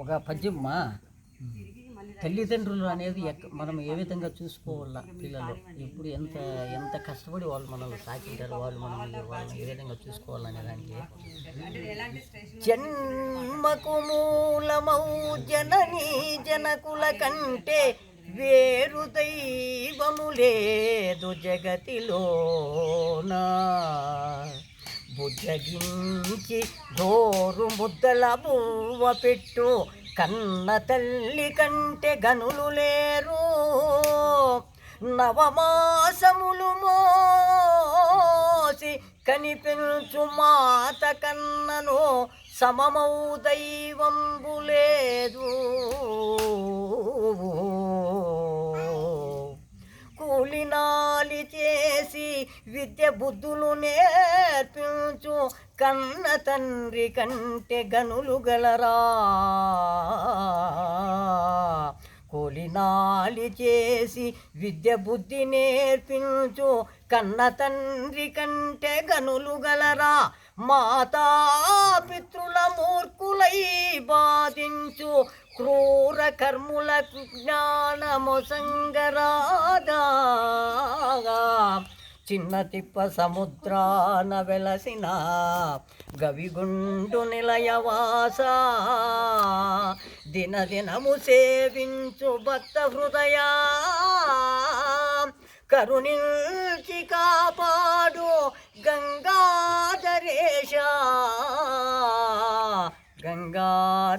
ఒక పద్యమ్మా తల్లిదండ్రులు అనేది ఎక్క- మనం ఏ విధంగా చూసుకోవాలా పిల్లలు? ఇప్పుడు ఎంత ఎంత కష్టపడి వాళ్ళు మనల్ని సాకింటారు వాళ్ళు మనల్ని వాళ్ళని ఏ విధంగా చూసుకోవాలనే దానికి? జన్మకు మూలమౌ జననీ జనకుల కంటే వేరు దైవము లేదు జగతిలోనా. జగించి దోరు ముద్దల బువ్వ పెట్టు. కన్న తల్లి కంటే గనులు లేరు. నవమాసములు మోసి కనిపించు మాత కన్నను సమమౌ దైవంబు లేదు. కూలినాలి చేసి విద్య బుద్ధులు నేర్పించు కన్న తండ్రి కంటే గనులు గలరా? కొలినాలి చేసి విద్య బుద్ధి నేర్పించు కన్న తండ్రి కంటే గనులు గలరా? మాతా పితృల మూర్ఖులై బాధించు క్రూర కర్ములకు జ్ఞానము సంగరాదా. చిన్న తిప్ప సముద్రాన వెలసిన గవిగుండు నిలయవాస దినదినము సేవించు భక్త హృదయా. కరుణించి కాపాడు గంగాధరేశ. గంగాధరేశ.